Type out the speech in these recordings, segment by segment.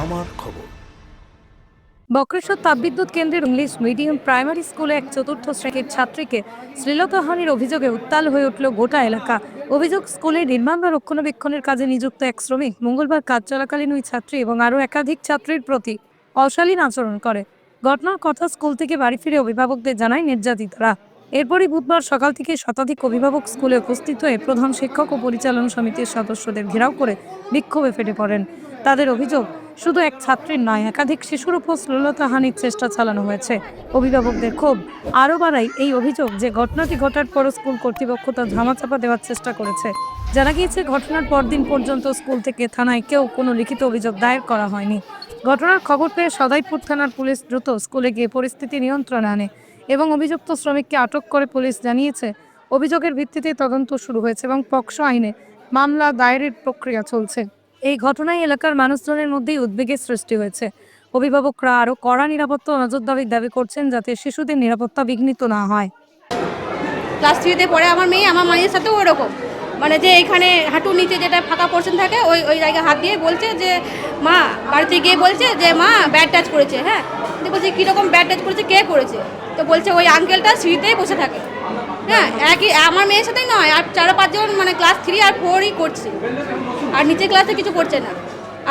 আমার খবর। বক্রেশ্বর তাপবিদ্যুৎ কেন্দ্রের ইংলিশ মিডিয়াম প্রাইমারি স্কুলে এক চতুর্থ শ্রেণির ছাত্রীকে শ্লীলতাহানির অভিযোগে উত্তাল হয়ে উঠল গোটা এলাকা। অভিযোগ স্কুলে নির্মাণ বা রক্ষণাবেক্ষণের কাজে নিযুক্ত এক শ্রমিক মঙ্গলবার কাজ চলাকালীন ওই ছাত্রী এবং আরও একাধিক ছাত্রীর প্রতি অশালীন আচরণ করে। ঘটনার কথা স্কুল থেকে বাড়ি ফিরে অভিভাবকদের জানায় নির্যাতিতরা। এরপরই বুধবার সকাল থেকে শতাধিক অভিভাবক স্কুলে উপস্থিত হয়ে প্রধান শিক্ষক ও পরিচালন সমিতির সদস্যদের ঘেরাও করে বিক্ষোভে ফেটে পড়েন। তাদের অভিযোগ শুধু এক ছাত্রীর নয়, একাধিক শিশুর উপর শ্লীলতাহানির চেষ্টা চালানো হয়েছে। অভিভাবকদের ক্ষোভ আরও বাড়াই এই অভিযোগ যে ঘটনাটি ঘটার পরও স্কুল কর্তৃপক্ষ তা ধামাচাপা দেওয়ার চেষ্টা করেছে। জানা গিয়েছে, ঘটনার পরদিন পর্যন্ত স্কুল থেকে থানায় কেউ কোনো লিখিত অভিযোগ দায়ের করা হয়নি। ঘটনার খবর পেয়ে সদাইপুর থানার পুলিশ দ্রুত স্কুলে গিয়ে পরিস্থিতি নিয়ন্ত্রণে আনে এবং অভিযুক্ত শ্রমিককে আটক করে পুলিশ জানিয়েছে, অভিযোগের ভিত্তিতে তদন্ত শুরু হয়েছে এবং পক্সো আইনে মামলা দায়েরের প্রক্রিয়া চলছে। এই ঘটনায় এলাকার মানুষজনের মধ্যেই উদ্বেগের সৃষ্টি হয়েছে। অভিভাবকরা আরও কড়া নিরাপত্তা নজরদারির দাবি করছেন যাতে শিশুদের নিরাপত্তা বিঘ্নিত না হয়। ক্লাস থ্রিতে পড়ে আমার মেয়ে, আমার মায়ের সাথেও ওরকম। মানে যে এখানে হাঁটুর নিচে যেটা ফাঁকা পোর্শন থাকে, ওই ওই জায়গায় হাত দিয়ে বলছে যে, মা, বাড়িতে গিয়ে বলছে যে, মা ব্যাড টাচ করেছে। হ্যাঁ? বলছে কীরকম ব্যাড টাচ করেছে, কে করেছে? তো বলছে, ওই আঙ্কেলটা সিঁড়িতেই বসে থাকে। হ্যাঁ? একই, আমার মেয়ের সাথেই নয়, আর চারো পাঁচজন মানে ক্লাস থ্রি আর ফোরই করছে। আর নিচের ক্লাসে কিছু করছে না।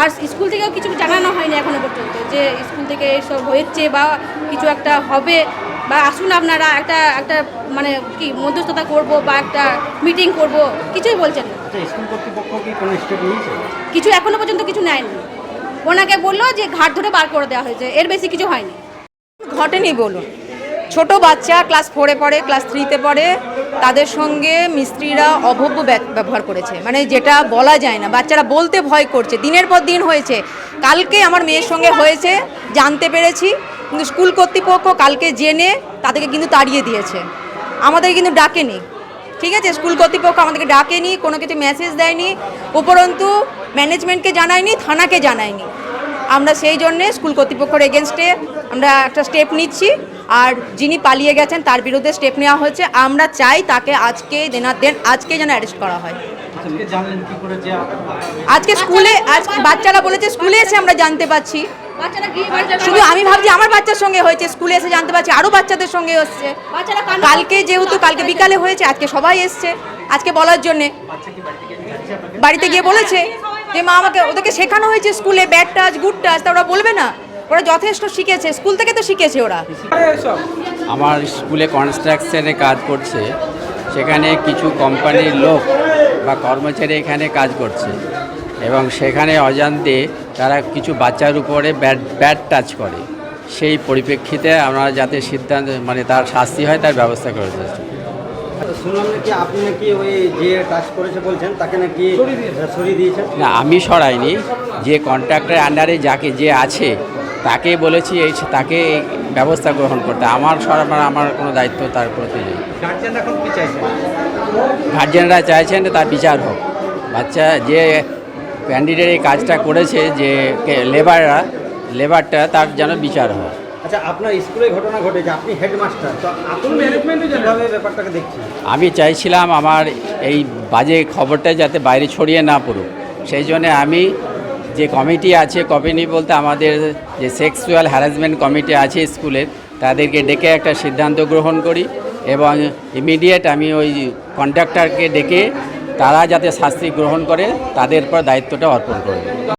আর স্কুল থেকেও কিছু জানানো হয়নি এখনও পর্যন্ত যে স্কুল থেকে এসব হয়েছে বা কিছু একটা হবে বা আসুন আপনারা একটা একটা মানে কি মধ্যস্থতা করব বা একটা মিটিং করব কিছুই বলছেন না। আচ্ছা স্কুল কর্তৃপক্ষ কি কোনো স্টেপ নিয়েছে? কিছু এখনও পর্যন্ত কিছু নেয়নি। ওনাকে বলল যে ঘাট ধরে বার করে দেওয়া হয়েছে এর বেশি কিছু হয়নি। ঘটেনি বলুন। ছোট বাচ্চা ক্লাস ফোরে পড়ে, ক্লাস থ্রিতে পড়ে, তাদের সঙ্গে মিস্ত্রিরা অভব্য ব্য- ব্যবহার করেছে। মানে যেটা বলা যায় না, বাচ্চারা বলতে ভয় করছে। দিনের পর দিন হয়েছে। কালকে আমার মেয়ের সঙ্গে হয়েছে, জানতে পেরেছি, কিন্তু স্কুল কর্তৃপক্ষ কালকে জেনে তাদেরকে কিন্তু তাড়িয়ে দিয়েছে। আমাদের কিন্তু ডাকেনি। ঠিক আছে? স্কুল কর্তৃপক্ষ আমাদেরকে ডাকেনি, কোনো কিছু মেসেজ দেয়নি, উপরন্তু ম্যানেজমেন্টকে জানায়নি, থানাকে জানায়নি। আমরা সেই জন্যে স্কুল কর্তৃপক্ষের এগেনস্টে আমরা একটা স্টেপ নিচ্ছি। আর যিনি পালিয়ে গেছেন তার বিরুদ্ধে স্টেপ নেওয়া হয়েছে। আমরা চাই তাকে আজকে দেনার দেন আজকে যেন অ্যারেস্ট করা হয়। আজকে স্কুলে আজ বাচ্চারা বলেছে স্কুলে এসে আমরা জানতে বাচ্চারা শুধু আমি ভাবছি আমার বাচ্চার সঙ্গে হয়েছে স্কুলে এসে জানতে পারছি আরও বাচ্চাদের সঙ্গে হচ্ছে। কালকে যেহেতু কালকে বিকালে হয়েছে আজকে সবাই এসছে আজকে বলার জন্যে। বাড়িতে গিয়ে বলেছে যে মা আমাকে ওদেরকে শেখানো হয়েছে স্কুলে ব্যাড টাচ গুড টাচ তা ওরা বলবে না। ওরা যথেষ্ট শিখেছে স্কুল থেকে তো শিখেছে ওরা। আমার স্কুলে কনস্ট্রাকশনে কাজ করছে সেখানে কিছু কোম্পানির লোক বা কর্মচারী এখানে কাজ করছে এবং সেখানে অজান্তে তারা কিছু বাচ্চার উপরে ব্যাড ব্যাড টাচ করে। সেই পরিপ্রেক্ষিতে আমরা যাতে সিদ্ধান্ত মানে তার শাস্তি হয় তার ব্যবস্থা করে দিয়েছি। শুনলাম নাকি আপনি নাকি ওই যে কাজ করেছে বলছেন তাকে নাকি সরিয়ে দিয়েছেন না আমি সরাইনি। যে কন্ট্রাক্টর আন্ডারে যাকে যে আছে তাকে বলেছি এই তাকে এই ব্যবস্থা গ্রহণ করতে। আমার সরাবার আমার কোনো দায়িত্ব তার প্রতি নেই। গার্জেনরা চাইছেন? তার বিচার হোক। বাচ্চা যে ক্যান্ডিডেট এই কাজটা করেছে যে লেবাররা লেবারটা তার যেন বিচার হয়। আচ্ছা আপনার স্কুলে ঘটনা ঘটেছে আপনি হেডমাস্টার তো আপনি যেভাবে ব্যাপারটাকে দেখছেন? আমি চাইছিলাম আমার এই বাজে খবরটা যাতে বাইরে ছড়িয়ে না পড়ুক। সেই জন্য আমি যে কমিটি আছে, কমিটি বলতে আমাদের যে সেক্সুয়াল হ্যারাসমেন্ট কমিটি আছে স্কুলের, তাদেরকে ডেকে একটা সিদ্ধান্ত গ্রহণ করি এবং ইমিডিয়েট আমি ওই কন্ট্রাক্টরকে ডেকে তারা যাতে শাস্তি গ্রহণ করে, তাদের পর দায়িত্বটা অর্পণ করবে